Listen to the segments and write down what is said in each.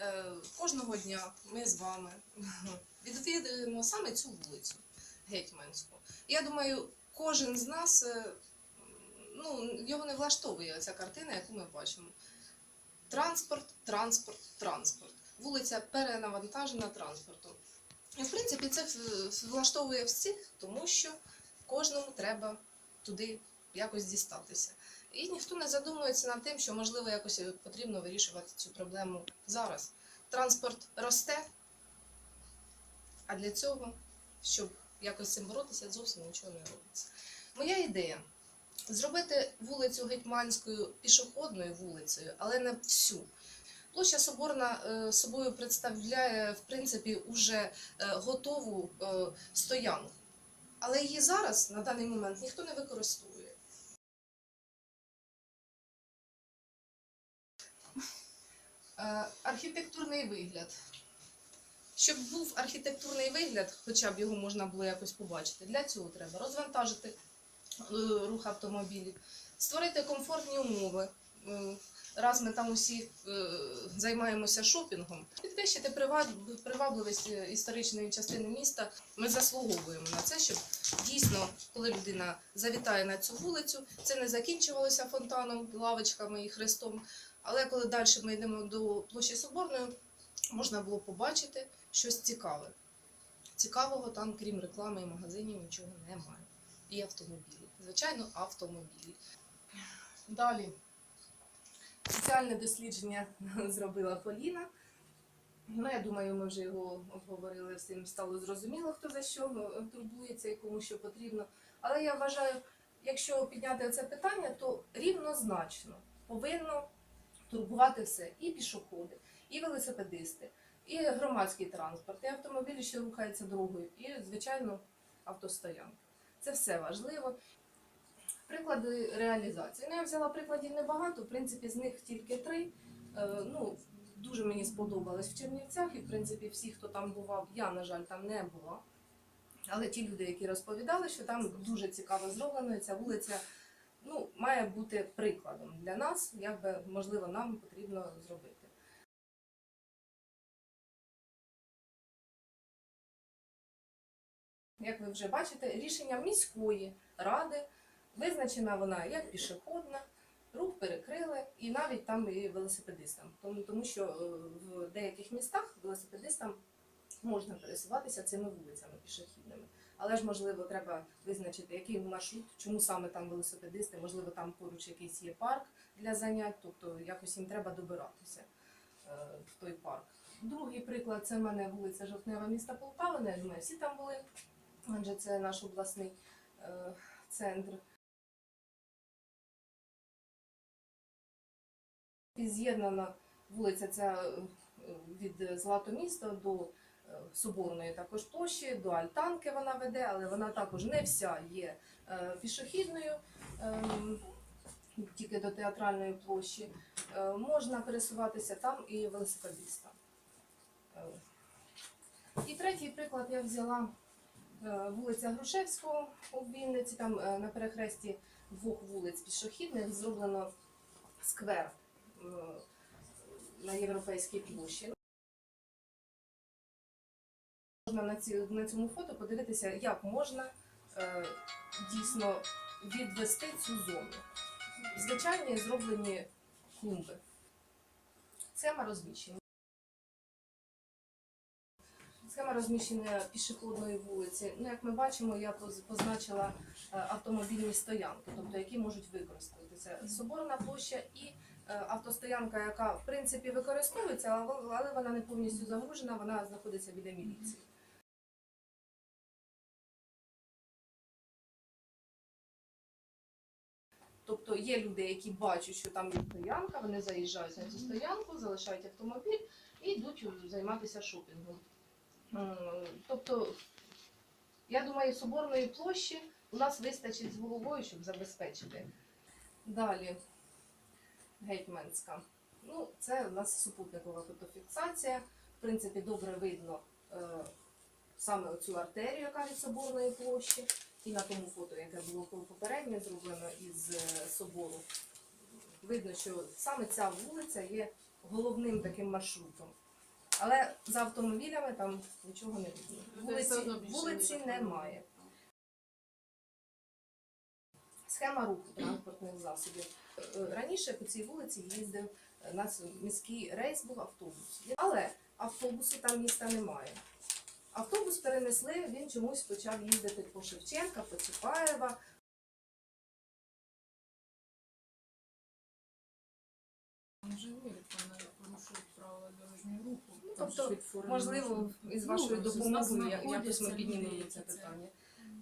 Е, Кожного дня ми з вами відвідуємо саме цю вулицю Гетьманську. Я думаю, кожен з нас е, ну, його не влаштовує ця картина, яку ми бачимо. Транспорт, транспорт, транспорт. Вулиця перенавантажена транспортом. І, в принципі, це влаштовує всіх, тому що кожному треба туди якось дістатися. І ніхто не задумується над тим, що можливо якось потрібно вирішувати цю проблему зараз. Транспорт росте, а для цього, щоб якось цим боротися, зовсім нічого не робиться. Моя ідея зробити вулицю Гетьманською пішохідною вулицею, але не всю. Площа Соборна е, собою представляє, в принципі, уже е, готову е, стоянку. Але її зараз, на даний момент, ніхто не використовує. Архітектурний вигляд. Щоб був архітектурний вигляд, хоча б його можна було якось побачити, для цього треба розвантажити е, рух автомобілів, створити комфортні умови. Е, Раз ми там усі е, займаємося шопінгом, підвищити привабливість е, історичної частини міста. Ми заслуговуємо на це, щоб дійсно, коли людина завітає на цю вулицю, це не закінчувалося фонтаном, лавочками і хрестом. Але коли далі ми йдемо до площі Соборної, можна було побачити щось цікаве. Цікавого там, крім реклами і магазинів, нічого немає. І автомобілі. Звичайно, автомобілі. Далі. Соціальне дослідження зробила Поліна. Ну, я думаю, ми вже його обговорили, всім стало зрозуміло, хто за що турбується і кому що потрібно. Але я вважаю, якщо підняти це питання, то рівнозначно повинно турбувати все і пішоходи, і велосипедисти, і громадський транспорт, і автомобілі, що рухаються дорогою, і, звичайно, автостоянки. Це все важливо. Приклади реалізації. Ну, я взяла прикладів небагато, в принципі, з них тільки три. Е, ну, дуже мені сподобалось в Чернівцях, і в принципі всі, хто там бував, я, на жаль, там не була. Але ті люди, які розповідали, що там дуже цікаво зроблено, ця вулиця ну, має бути прикладом для нас, як би можливо нам потрібно зробити. Як ви вже бачите, рішення міської ради визначена вона як пішохідна, рух перекрили, і навіть там і велосипедистам. Тому, тому що е, в деяких містах велосипедистам можна пересуватися цими вулицями пішохідними. Але ж можливо треба визначити, який маршрут, чому саме там велосипедисти, можливо, там поруч якийсь є парк для занять, тобто якось їм треба добиратися е, в той парк. Другий приклад це в мене вулиця Жовтнева міста Полтава. Не думаю, всі там були, адже це наш обласний е, центр. З'єднана вулиця ця е, від Златоміста до Соборної також площі, до Альтанки вона веде, але вона також не вся є е, пішохідною, ем, тільки до театральної площі. Е, Можна пересуватися там і велосипедистам. Е, І третій приклад я взяла е, вулиця Грушевського у Вінниці. Там е, на перехресті двох вулиць пішохідних зроблено сквер е, на європейській площі. Можна на, ці, на цьому фото подивитися, як можна е, дійсно відвести цю зону. Звичайні зроблені клумби. Схема розміщення. Схема розміщення пішохідної вулиці. Ну, як ми бачимо, я позначила е, автомобільні стоянки, тобто які можуть використовуватися. Соборна площа і е, автостоянка, яка в принципі використовується, але вона не повністю загружена, вона знаходиться біля міліції. Тобто є люди, які бачать, що там є стоянка, вони заїжджають на цю стоянку, залишають автомобіль і йдуть займатися шопінгом. Тобто, я думаю, соборної площі у нас вистачить з головою, щоб забезпечити. Далі гетьманська. Ну, це у нас супутникова фотофіксація. В принципі, добре видно е, саме оцю артерію, яка від соборної площі. І на тому фото, яке було попередньо зроблено із е, собору, видно, що саме ця вулиця є головним таким маршрутом. Але за автомобілями там нічого не видно. Вулиці, вулиці немає. Схема руху транспортних засобів. Е, Раніше по цій вулиці їздив е, нас міський рейс був автобус. Але автобусу там міста немає. Автобус перенесли, він чомусь почав їздити по Шевченка, по Чапаєва. Вони порушують правила дорожнього руху. Ну, тобто, Можливо, із Ну, вашою з допомогою якось ми піднімемо це питання.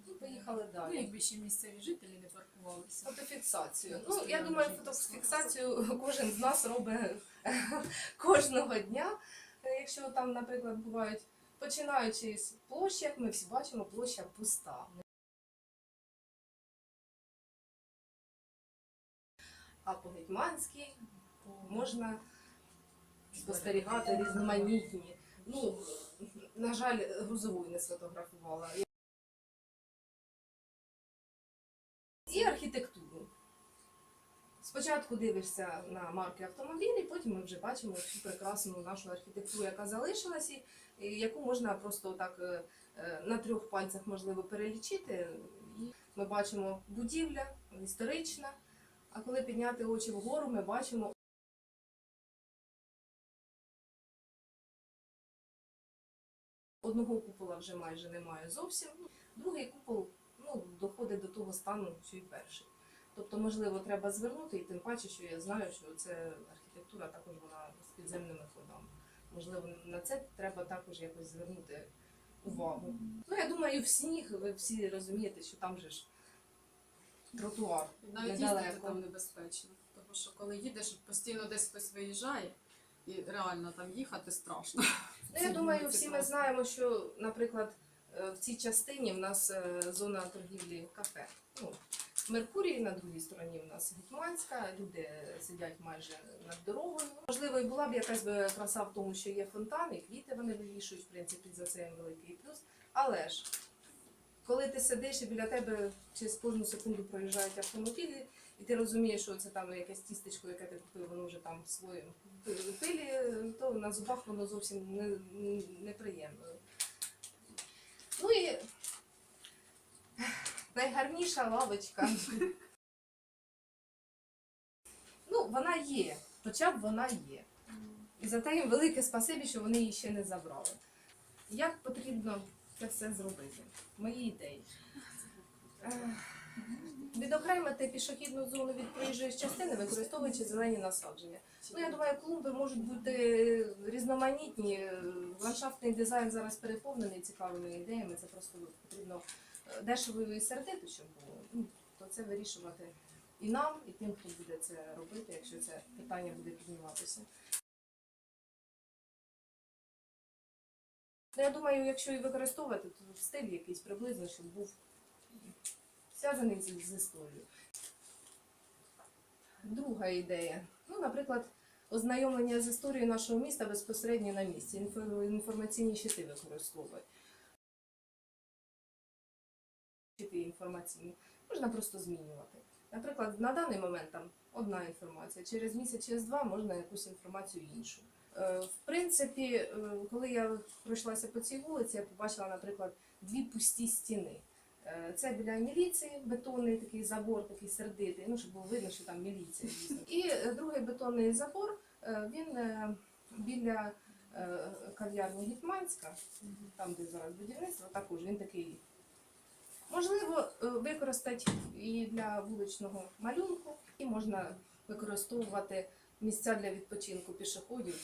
Ну, поїхали Ну, далі. якби ще місцеві жителі не паркувалися. Фотофіксацію. Ну, я думаю, фотофіксацію кожен з нас робить кожного дня. Якщо там, наприклад, бувають починаючи з площі, як ми всі бачимо, площа пуста. А по Гетьманській можна спостерігати різноманітні. Ну, на жаль, грузову не сфотографувала. І архітектуру. Спочатку дивишся на марки автомобілів, потім ми вже бачимо цю прекрасну нашу архітектуру, яка залишилась, яку можна просто так е, е, на трьох пальцях можливо перелічити. Ми бачимо будівля історична, а коли підняти очі вгору, ми бачимо Одного купола вже майже немає зовсім. Другий купол ну, доходить до того стану, що і перший. Тобто, можливо, треба звернути, і тим паче, що я знаю, що це архітектура також вона з підземними ходами. Можливо, на це треба також якось звернути увагу. Ну, я думаю, в сніг ви всі розумієте, що там же ж тротуар. Навіть Недалеко. їздити там небезпечно. Тому що коли їдеш, постійно десь хтось виїжджає, і реально там їхати страшно. Ну, я думаю, всі ми знаємо, що, наприклад, е, в цій частині в нас е, зона торгівлі кафе. Ну, в Меркурії на другій стороні в нас Гетьманська, люди сидять майже над дорогою. Можливо, і була б якась краса в тому, що є фонтан, і квіти вони вивішують, в принципі, за це великий плюс. Але ж, коли ти сидиш і біля тебе через кожну секунду проїжджають автомобілі, і ти розумієш, що це там якесь тістечко, яке ти купив, воно вже там в своєму пилі, то на зубах воно зовсім не- неприємно. Ну і найгарніша лавочка. Ну, вона є, хоча б вона є. І за те їм велике спасибі, що вони її ще не забрали. Як потрібно це все зробити? Мої ідеї. Відокремити пішохідну зону від проїжджої частини, використовуючи зелені насадження. Ну, я думаю, клумби можуть бути різноманітні. Ландшафтний дизайн зараз переповнений цікавими ідеями. Це просто потрібно е, дешево і сердито, щоб було. Ну, то це вирішувати і нам, і тим, хто буде це робити, якщо це питання буде підніматися. Ну, я думаю, якщо і використовувати, то стиль якийсь приблизно, щоб був зв'язаний з, історією. Друга ідея. Ну, наприклад, ознайомлення з історією нашого міста безпосередньо на місці. Інформаційні щити використовувати. Інформаційні. Можна просто змінювати. Наприклад, на даний момент там одна інформація, через місяць, через два можна якусь інформацію іншу. Е, В принципі, е, коли я пройшлася по цій вулиці, я побачила, наприклад, дві пусті стіни. Е, Це біля міліції, бетонний такий забор, такий сердитий, ну щоб було видно, що там міліція. І другий бетонний забор, він біля кав'ярні Гетьманська, там де зараз будівництво, також він такий. Можливо, е, використати і для вуличного малюнку, і можна використовувати місця для відпочинку пішоходів,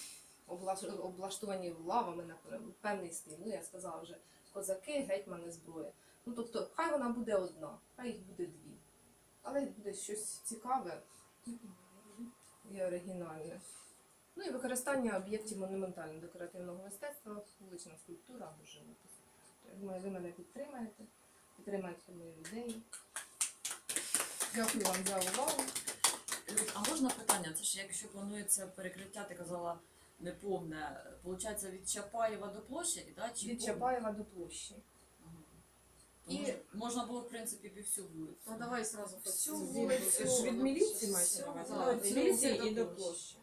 облаштовані лавами на певний стиль. Ну, я сказала вже козаки, гетьмани, зброя. Ну, тобто, хай вона буде одна, хай їх буде дві. Але буде щось цікаве і оригінальне. Ну і використання об'єктів монументально-декоративного мистецтва, вулична скульптура або живопис. Я думаю, ви мене підтримаєте, підтримаєте мої ідеї. Дякую вам за увагу. А можна питання? Це ж якщо планується перекриття, ти казала неповне. Получається від Чапаєва до площаді, да? Чи Від повне? Чапаєва до площі. І- І... Можна було, в принципі, пів всю вулицю. Ну давай сразу Всю всю вулицю. Від міліції мається на увазі? вулицю. Від міліції і до площі. площі.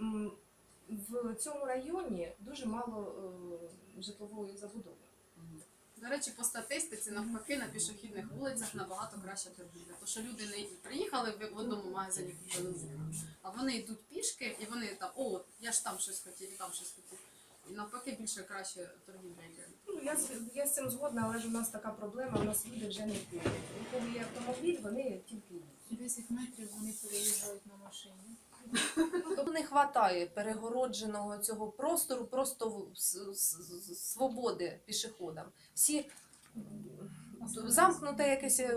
М, в цьому районі дуже мало е, житлової забудови. До речі, по статистиці навпаки на пішохідних вулицях набагато краще торгівля. Тому що люди не приїхали в одному магазині купили зерно, а вони йдуть пішки і вони там, о, я ж там щось хотів, і там щось хотів. І навпаки більше краще торгівля йде. Ну, я, з- я з цим згодна, але ж у нас така проблема, у нас люди вже не. У кого є автомобіль, вони тільки їдуть. 10 метрів вони переїжджають на машині. Тобто не вистачає перегородженого цього простору, просто свободи пішоходам. Всі замкнуте якесь е,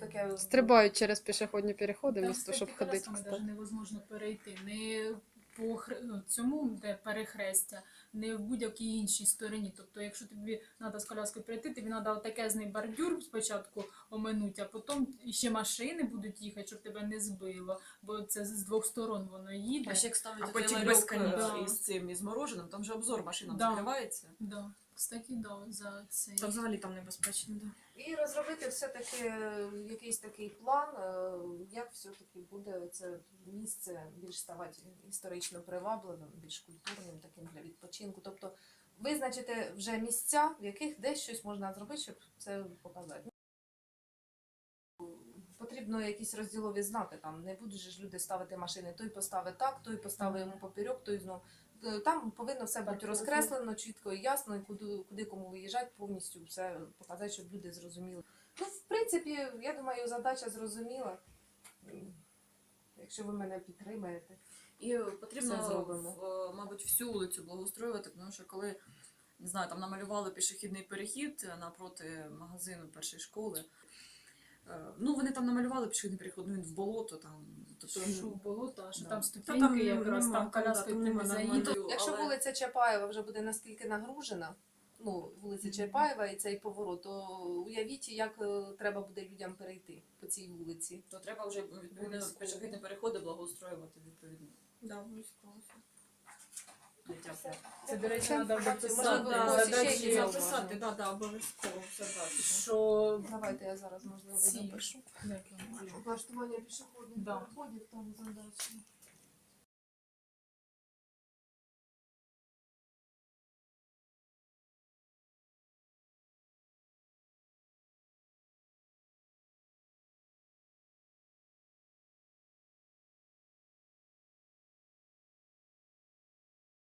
таке. Стрибають через пішохідні переходи, місто, щоб ходити. невозможно перейти. Не по ну, цьому, де перехрестя, не в будь-якій іншій стороні. Тобто, якщо тобі треба з коляскою прийти, тобі треба отакезний бордюр спочатку оминути, а потім ще машини будуть їхати, щоб тебе не збило, бо це з двох сторон воно їде. А ще як ставлять А потім ларьок, безконечно е, із цим, із мороженим, там же обзор машинам Да. закривається. Да. Кстати, да, за це. Та взагалі там небезпечно, да. І розробити все-таки е, якийсь такий план, е, як все-таки буде це місце більш ставати історично привабливим, більш культурним, таким для відпочинку. Тобто визначити вже місця, в яких десь щось можна зробити, щоб це показати. Потрібно якісь розділові знаки, там не будуть же ж люди ставити машини, той поставить так, той поставить йому поперек, той знову. Е, Там повинно все бути розкреслено, чітко і ясно, і куди, куди кому виїжджати, повністю все показати, щоб люди зрозуміли. Ну, в принципі, я думаю, задача зрозуміла. Якщо ви мене підтримаєте. І Все потрібно, зробимо. в- мабуть, всю вулицю благоустроювати, тому що коли не знаю, там намалювали пішохідний перехід напроти магазину першої школи. е, Ну, вони там намалювали пішохідний перехід, ну він в болото там. Тобто, Що було, та, що Да. там Та там якраз, нема, там там не нормально. Якщо але- вулиця Чапаєва вже буде наскільки нагружена, ну, вулиця Мгм. Чапаєва і цей поворот, то уявіть, як е, треба буде людям перейти по цій вулиці. то треба вже відповідно Обов'язково. пішохідні переходи благоустроювати відповідно. Да. Це, до речі, треба дописати задачі, записати, Записати, да, да, обов'язково задачі. що Давайте я зараз можливо Ці. запишу. Влаштування пішохідних Да. переходів там задачі.